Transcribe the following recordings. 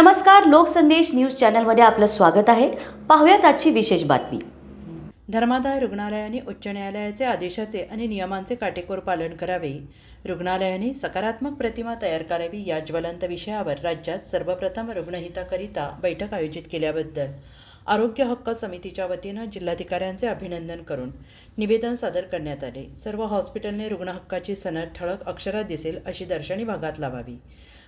नमस्कार लोकसंदेश न्यूज चॅनलमध्ये आपलं स्वागत आहे. पाहूयात आजची विशेष बातमी. धर्मादाय रुग्णालयाने उच्च न्यायालयाचे आदेशाचे आणि नियमांचे काटेकोर पालन करावे. रुग्णालयाने सकारात्मक प्रतिमा तयार करावी या ज्वलंत विषयावर राज्यात सर्वप्रथम रुग्णहिताकरिता बैठक आयोजित केल्याबद्दल आरोग्य हक्क समितीच्या वतीनं जिल्हाधिकाऱ्यांचे अभिनंदन करून निवेदन सादर करण्यात आले. सर्व हॉस्पिटलने रुग्णहक्काची सनद ठळक अक्षरात दिसेल अशी दर्शनी भागात लावावी.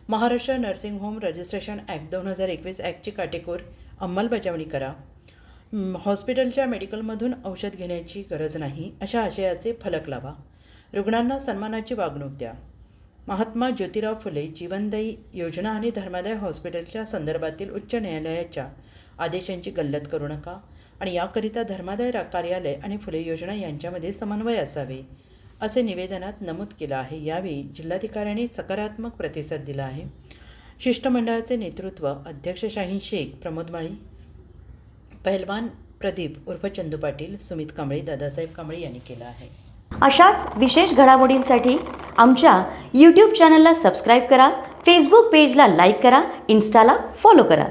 Maharashtra nursing home registration act दोन हजार एकवीस ॲक्टची काटेकोर अंमलबजावणी करा. हॉस्पिटलच्या मेडिकलमधून औषध घेण्याची गरज नाही अशा आशयाचे फलक लावा. रुग्णांना सन्मानाची वागणूक द्या. महात्मा ज्योतिराव फुले जीवनदायी योजना आणि धर्मादाय हॉस्पिटलच्या संदर्भातील उच्च न्यायालयाच्या आदेशांची गल्लत करू नका आणि याकरिता धर्मादाय कार्यालय आणि फुले योजना यांच्यामध्ये समन्वय असावे. असे निवेदनात नमूद केलं आहे. यावेळी जिल्हाधिकाऱ्यांनी सकारात्मक प्रतिसाद दिला आहे. शिष्टमंडळाचे नेतृत्व अध्यक्ष शाहीन शेख प्रमोद माळी पहलवान प्रदीप उर्फ चंदू पाटील सुमित कांबळे दादासाहेब कांबळे यांनी केलं आहे. अशाच विशेष घडामोडींसाठी आमच्या यूट्यूब चॅनलला सबस्क्राईब करा फेसबुक पेजला लाईक करा इन्स्टाला फॉलो करा.